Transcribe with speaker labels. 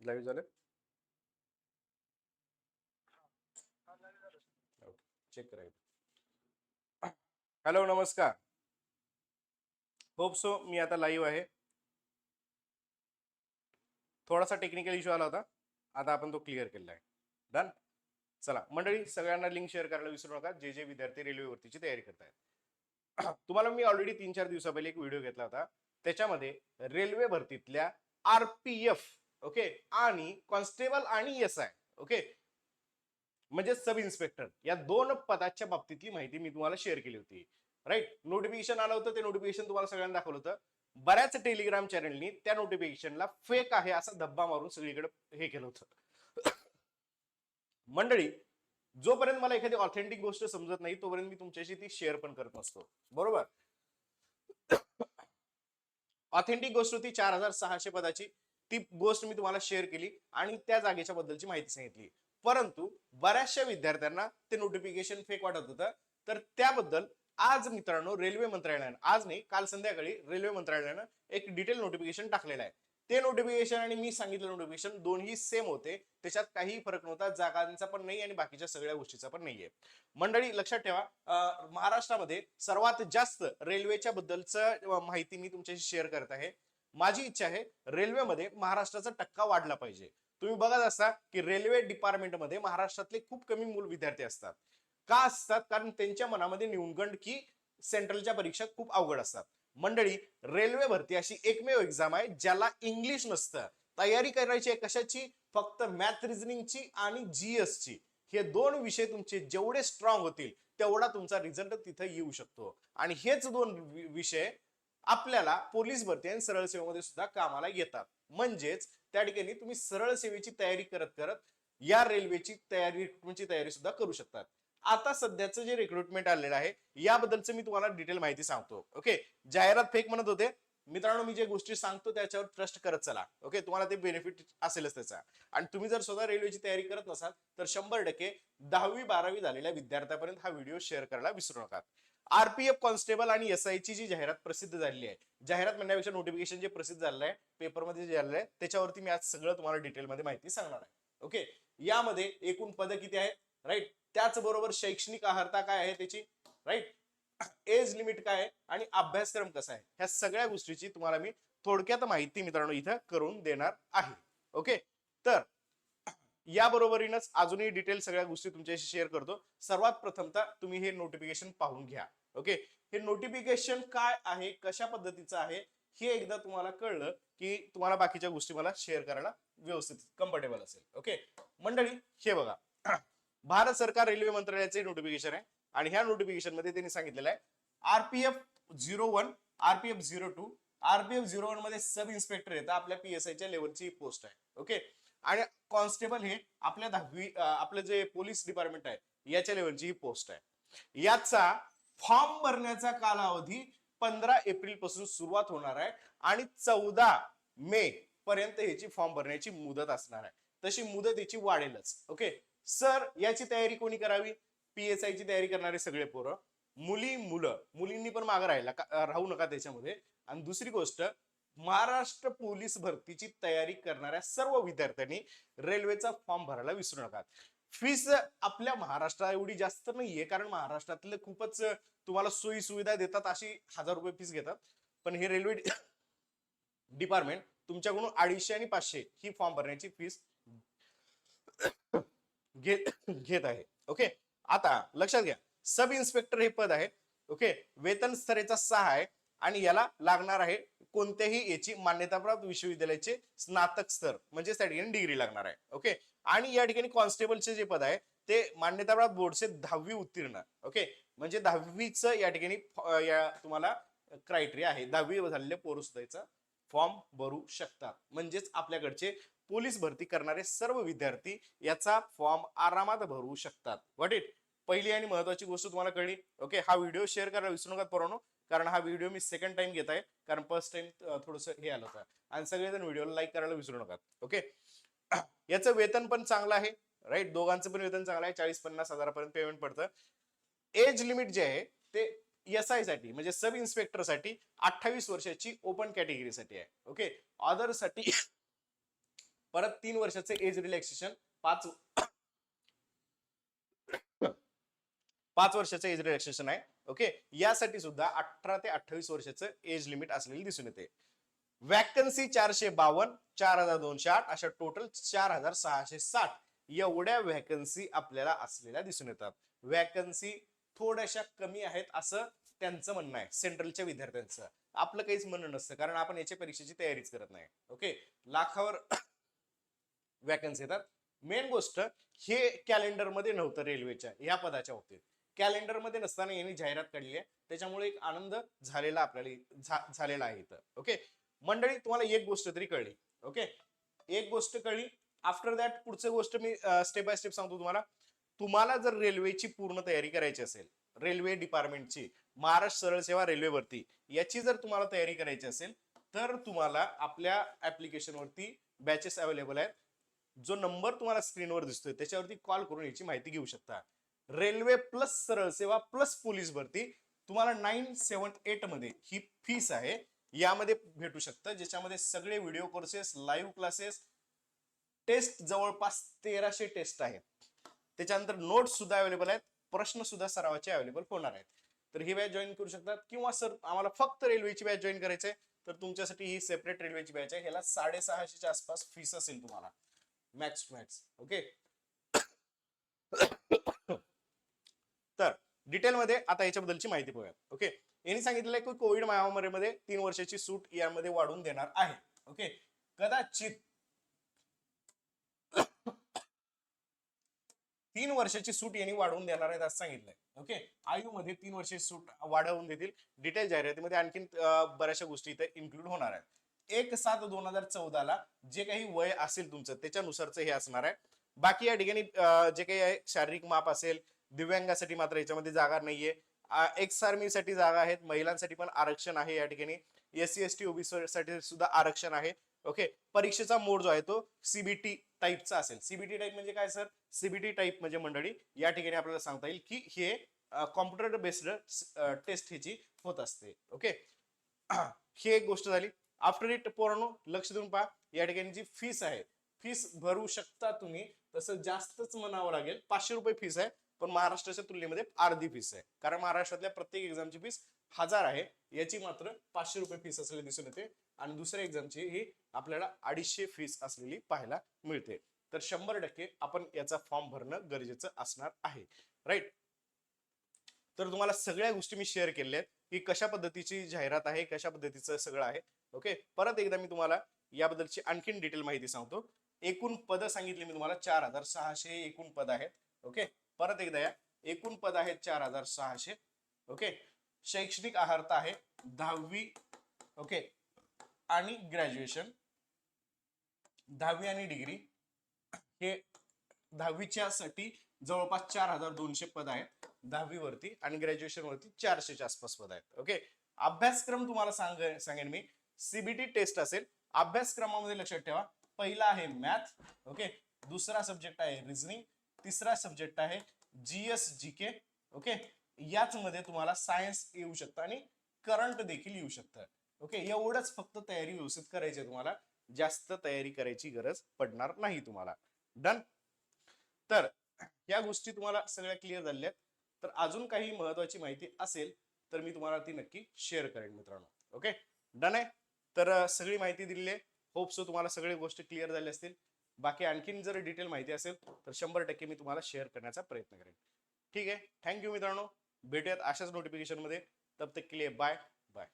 Speaker 1: Live झालं check करा hello नमस्कार होप सो मी आता लाईव्ह आहे. थोडासा टेक्निकल इश्यू आला होता. आता आपण तो क्लिअर केलेला आहे. डन चला मंडळी सगळ्यांना लिंक शेअर करायला विसरू नका. जे जे विद्यार्थी रेल्वेवरतीची तयारी करतायत. तुम्हाला मी ऑलरेडी तीन चार दिवसा पहिले एक व्हिडिओ घेतला होता. त्याच्यामध्ये रेल्वे भरतीतल्या आर पी एफ ओके? आणि कॉन्स्टेबल आणि एस आय ओके? म्हणजे सब इन्स्पेक्टर या दोन पदाच्या बाबतीतली माहिती मी तुम्हाला शेअर केली होती. राईट नोटिफिकेशन आलं होतं ते नोटिफिकेशन तुम्हाला सगळ्यांना दाखवलं होतं. बऱ्याच टेलिग्राम चॅनलनी त्या नोटिफिकेशनला फेक आहे असा धब्बा मारून सगळीकडे हे केलं होतं. मंडळी जोपर्यंत मला एखादी ऑथेंटिक गोष्ट समजत नाही तोपर्यंत मी तुमच्याशी ती शेअर पण करत नसतो. बरोबर? ऑथेंटिक गोष्ट होती चार हजार सहाशे पदाची. ती गोष्ट मी तुम्हाला शेअर केली आणि त्या जागेच्या बद्दलची माहिती सांगितली. परंतु बऱ्याचशा विद्यार्थ्यांना ते नोटिफिकेशन फेक वाटत होतं. तर त्याबद्दल आज मित्रांनो रेल्वे मंत्रालयानं आज नाही काल संध्याकाळी रेल्वे मंत्रालयानं एक डिटेल नोटिफिकेशन टाकलेलं आहे. ते नोटिफिकेशन आणि मी सांगितलं नोटिफिकेशन दोन्ही सेम होते. त्याच्यात काहीही फरक नव्हता जागांचा पण नाही आणि बाकीच्या सगळ्या गोष्टीचा पण नाहीये. मंडळी लक्षात ठेवा महाराष्ट्रामध्ये सर्वात जास्त रेल्वेच्या बद्दलचं माहिती मी तुमच्याशी शेअर करत आहे. माझी इच्छा आहे रेल्वेमध्ये महाराष्ट्राचा टक्का वाढला पाहिजे. तुम्ही बघत असता की रेल्वे डिपार्टमेंटमध्ये महाराष्ट्रातले खूप कमी मूल विद्यार्थी असतात. का असतात? कारण त्यांच्या मनामध्ये न्यूनगंड की सेंट्रलच्या परीक्षा खूप अवघड असतात. मंडळी रेल्वे भरती अशी एकमेव एक्झाम आहे ज्याला इंग्लिश नसतं. तयारी करायची आहे कशाची? फक्त मॅथ रिझनिंगची आणि जीएस ची हे दोन विषय तुमचे जेवढे स्ट्रॉंग होतील तेवढा तुमचा रिझल्ट तिथं येऊ शकतो. आणि हेच दोन विषय आपल्याला पोलीस भरती आणि सरळ सेवेमध्ये सुद्धा कामाला येतात. म्हणजेच त्या ठिकाणी तुम्ही सरळ सेवेची तयारी करत करत या रेल्वेची तयारी रिक्रुटमेंटची ची तयारी सुद्धा करू शकतात. आता सध्याचं जे रिक्रुटमेंट आलेलं आहे याबद्दलचं मी तुम्हाला डिटेल माहिती सांगतो. ओके जाहिरात फेक म्हणत होते. मित्रांनो मी जे गोष्टी सांगतो त्याच्यावर ट्रस्ट करत चला. ओके तुम्हाला ते बेनिफिट असेलच त्याचा. आणि तुम्ही जर स्वतः रेल्वेची तयारी करत नसाल तर शंभर टक्के दहावी बारावी झालेल्या विद्यार्थ्यापर्यंत हा व्हिडिओ शेअर करायला विसरू नका. आरपीएफ कॉन्स्टेबल आणि एस ची जी जाहिरात प्रसिद्ध झालेली आहे. जाहिरात म्हणण्यापेक्षा नोटिफिकेशन जे प्रसिद्ध झालेलं आहे पेपरमध्ये जे झालेलं आहे त्याच्यावरती मी आज सगळं तुम्हाला डिटेलमध्ये माहिती सांगणार आहे. ओके यामध्ये एकूण पद किती आहेत? राईट त्याचबरोबर शैक्षणिक अर्हता काय आहे त्याची? राईट एज लिमिट काय आहे? आणि अभ्यासक्रम कसा आहे? ह्या सगळ्या गोष्टीची तुम्हाला मी थोडक्यात माहिती मित्रांनो इथं करून देणार आहे. ओके तर याबरोबरीनच अजूनही डिटेल सगळ्या गोष्टी तुमच्याशी शेअर करतो. सर्वात प्रथमतः तुम्ही हे नोटिफिकेशन पाहून घ्या. ओके हे नोटिफिकेशन काय आहे? कशा पद्धतीचं आहे? हे एकदा तुम्हाला कळलं की तुम्हाला बाकीच्या गोष्टी मला शेअर करायला व्यवस्थित कम्फर्टेबल असेल. ओके मंडळी हे बघा. भारत सरकार रेल्वे मंत्रालयाचे नोटिफिकेशन आहे आणि ह्या नोटिफिकेशनमध्ये त्यांनी सांगितलेलं आहे RPF zero one RPF zero two RPF zero वनमध्ये सब इन्स्पेक्टर येतं आपल्या पीएसआयच्या लेवलची पोस्ट आहे. ओके आणि कॉन्स्टेबल हे आपल्या दहावी आपलं जे पोलीस डिपार्टमेंट आहे याच्या लेवलची ही पोस्ट आहे. याचा फॉर्म भरण्याचा कालावधी पंधरा एप्रिलपासून सुरुवात होणार आहे आणि चौदा मे पर्यंत ह्याची फॉर्म भरण्याची मुदत असणार आहे. तशी मुदत याची वाढेलच. ओके सर याची तयारी कोणी करावी? पीएसआय ची तयारी करणारे सगळे पोरं. मुली मुलं. मुलींनी पण मागं राहिला राहू नका त्याच्यामध्ये. आणि दुसरी गोष्ट महाराष्ट्र पोलीस भरतीची तयारी करणाऱ्या सर्व विद्यार्थ्यांनी रेल्वेचा फॉर्म भरायला विसरू नका. फीस आपल्या महाराष्ट्रात एवढी जास्त नाहीये कारण महाराष्ट्रातले खूपच तुम्हाला सोयी सुविधा देतात अशी हजार रुपये फीस घेतात. पण हे रेल्वे डिपार्टमेंट तुमच्याकडून अडीचशे आणि पाचशे ही फॉर्म भरण्याची फीस घेत घेत आहे. ओके? आता लक्षात घ्या. सब इन्स्पेक्टर हे पद आहे. ओके? वेतन स्तरेचा सहा आहे आणि याला लागणार आहे कोणत्याही याची मान्यताप्राप्त विश्वविद्यालयाचे स्नातक स्तर म्हणजे त्या ठिकाणी डिग्री लागणार आहे. ओके आणि या ठिकाणी कॉन्स्टेबलचे जे पद आहे ते मान्यताप्राप्त बोर्डचे दहावी उत्तीर्ण. ओके म्हणजे दहावीचं या ठिकाणी या तुम्हाला क्रायटेरिया आहे. दहावी झालेले पोरं सुद्धा फॉर्म भरू शकतात. म्हणजेच आपल्याकडचे पोलीस भरती करणारे सर्व विद्यार्थी याचा फॉर्म आरामात भरू शकतात. वाट इट पहिली आणि महत्वाची गोष्ट तुम्हाला कळली. ओके हा व्हिडिओ शेअर करायला विसरू नका परवानो कारण हा व्हिडिओ मी सेकंड टाइम घेत आहे. कारण फर्स्ट टाइम थोडस हे आलं होतं. आणि सगळेजण व्हिडिओला लाईक करायला विसरू नका. ओके याचं वेतन पण चांगलं आहे. राईट दोघांचं पण वेतन चांगलं आहे. चाळीस पन्नास हजारापर्यंत पेमेंट पडतं. एज लिमिट जे आहे ते एस आयसाठी म्हणजे सब इन्स्पेक्टरसाठी अठ्ठावीस वर्षाची ओपन कॅटेगरीसाठी आहे. ओके ऑदरसाठी परत तीन वर्षाचे एज रिलॅक्सेशन पाच पाच वर्षाचं एज रिलॅक्सेशन आहे. ओके? यासाठी सुद्धा अठरा ते अठ्ठावीस वर्षाचं एज लिमिट असलेली दिसून येते. वॅकन्सी चारशे बावन्न चार हजार दोनशे आठ अशा टोटल चार हजार सहाशे साठ एवढ्या वॅकन्सी आपल्याला असलेल्या दिसून येतात. वॅकन्सी थोड्याशा कमी आहेत असं त्यांचं म्हणणं आहे सेंट्रलच्या विद्यार्थ्यांचं. आपलं काहीच म्हणणं नसतं कारण आपण याच्या परीक्षेची तयारीच करत नाही. ओके? लाखावर वॅकन्सी येतात. मेन गोष्ट हे कॅलेंडरमध्ये नव्हतं रेल्वेच्या या पदाच्या बाबतीत. कॅलेंडरमध्ये नसताना यांनी जाहिरात काढली आहे. त्याच्यामुळे एक आनंद झालेला आपल्याला झालेला आहे इथं. ओके? मंडळी तुम्हाला एक गोष्ट तरी कळली. ओके? एक गोष्ट कळली. आफ्टर दॅट पुढचं गोष्ट मी स्टेप बाय स्टेप सांगतो तुम्हाला. तुम्हाला जर रेल्वेची पूर्ण तयारी करायची असेल रेल्वे डिपार्टमेंटची महाराष्ट्र सरळ सेवा रेल्वेवरती याची जर तुम्हाला तयारी करायची असेल तर तुम्हाला आपल्या ऍप्लिकेशनवरती बॅचेस अवेलेबल आहेत. जो नंबर तुम्हाला स्क्रीनवर दिसतोय त्याच्यावरती कॉल करून याची माहिती घेऊ शकता. रेल्वे प्लस सरळ सेवा प्लस पोलीस भरती तुम्हाला नाईन सेवन एटमध्ये ही फीस आहे. यामध्ये भेटू शकतं. ज्याच्यामध्ये सगळे video courses live classes test जवळपास तेराशे टेस्ट आहेत. त्याच्यानंतर नोट्स सुद्धा अवेलेबल आहेत. प्रश्न सुद्धा सरावाचे अवेलेबल होणार आहेत. तर ही बॅच जॉईन करू शकतात. किंवा सर आम्हाला फक्त रेल्वेची बॅच जॉईन करायचे तर तुमच्यासाठी ही सेपरेट रेल्वेची बॅच आहे. ह्याला साडेसहाशेच्या आसपास फीस असेल तुम्हाला. मॅक्स मॅक्स ओके डिटेलमध्ये आता याच्याबद्दलची माहिती पाहूया ओके? यांनी सांगितलेलं आहे की कोविड महामारीमध्ये तीन वर्षाची सूट यामध्ये वाढवून देणार आहे. ओके? कदाचित तीन वर्षाची सूट यांनी वाढवून देणार आहेत असं सांगितलंय. ओके? आयु मध्ये तीन वर्षाची सूट वाढवून देतील. डिटेल जाहिरातीमध्ये आणखीन बऱ्याचशा गोष्टी इथे इन्क्लूड होणार आहेत. एक सात दोन हजार चौदाला जे काही वय असेल तुमचं त्याच्यानुसारच हे असणार आहे. बाकी या ठिकाणी जे काही आहे शारीरिक माप असेल दिव्यांगासाठी मात्र याच्यामध्ये जागा नाहीये. एक्स आर्मीसाठी जागा आहेत. महिलांसाठी पण आरक्षण आहे या ठिकाणी. S C S T OBC साठी सुद्धा आरक्षण आहे. ओके? परीक्षेचा मोड जो आहे तो सीबीटी टाईपचा असेल. सीबीटी टाईप म्हणजे काय सर? सीबीटी टाईप म्हणजे मंडळी या ठिकाणी आपल्याला सांगता येईल की हे कॉम्प्युटर बेस्ड टेस्ट ह्याची होत असते. ओके? ही एक गोष्ट झाली. आफ्टर इट पोरणो लक्ष देऊन पहा. या ठिकाणी जी फीस आहे फीस भरू शकता तुम्ही तसं जास्तच म्हणावं लागेल. पाचशे रुपये फीस आहे. पण महाराष्ट्राच्या तुलनेमध्ये अर्धी फीस आहे. कारण महाराष्ट्रातल्या प्रत्येक एक्झामची फीस हजार आहे. याची मात्र पाचशे रुपये फीस असलेली दिसून येते. आणि दुसऱ्या एक्झामची ही आपल्याला अडीचशे फीस असलेली पाहायला मिळते. तर शंभर टक्के आपण याचा फॉर्म भरणं गरजेचं असणार आहे. राईट तर तुम्हाला सगळ्या गोष्टी मी शेअर केल्या आहेत. की कशा पद्धतीची जाहिरात आहे कशा पद्धतीचं सगळं आहे. ओके परत एकदा मी तुम्हाला याबद्दलची आणखीन डिटेल माहिती सांगतो. एकूण पद सांगितले मी तुम्हाला. चार हजार सहाशे एकूण पद आहेत. ओके परत एकदा या. एकूण पद आहेत चार हजार सहाशे. ओके? शैक्षणिक आहारता आहे दहावी. ओके? आणि ग्रॅज्युएशन. दहावी आणि डिग्री. हे दहावीच्या साठी जवळपास चार हजार दोनशे पद आहेत. दहावी वरती आणि ग्रॅज्युएशन वरती चारशेच्या आसपास पद आहेत. ओके? अभ्यासक्रम तुम्हाला सांग सांगेन मी. सीबीटी टेस्ट असेल. अभ्यासक्रमामध्ये लक्षात ठेवा. पहिला आहे मॅथ. ओके? दुसरा सब्जेक्ट आहे रिझनिंग. तिसरा सब्जेक्ट आहे जीएस जी के ओके याच मध्ये तुम्हाला सायन्स येऊ शकतं आणि करंट देखील येऊ शकतं. ओके एवढंच फक्त तयारी व्यवस्थित करायची तुम्हाला. जास्त तयारी करायची गरज पडणार नाही तुम्हाला. डन तर या गोष्टी तुम्हाला सगळ्या क्लिअर झाल्या. आहेत तर अजून काही महत्वाची माहिती असेल तर मी तुम्हाला ती नक्की शेअर करेन मित्रांनो. ओके डन आहे? तर सगळी माहिती दिलेली आहे. होप सो तुम्हाला सगळ्या गोष्टी क्लिअर झाल्या असतील. बाकी आणखीन जर डिटेल माहिती असेल तर शंभर टक्के मी तुम्हाला शेअर करण्याचा प्रयत्न करेन. ठीक आहे? थँक्यू मित्रांनो. भेटूयात अशाच नोटिफिकेशनमध्ये तब तक के लिए बाय बाय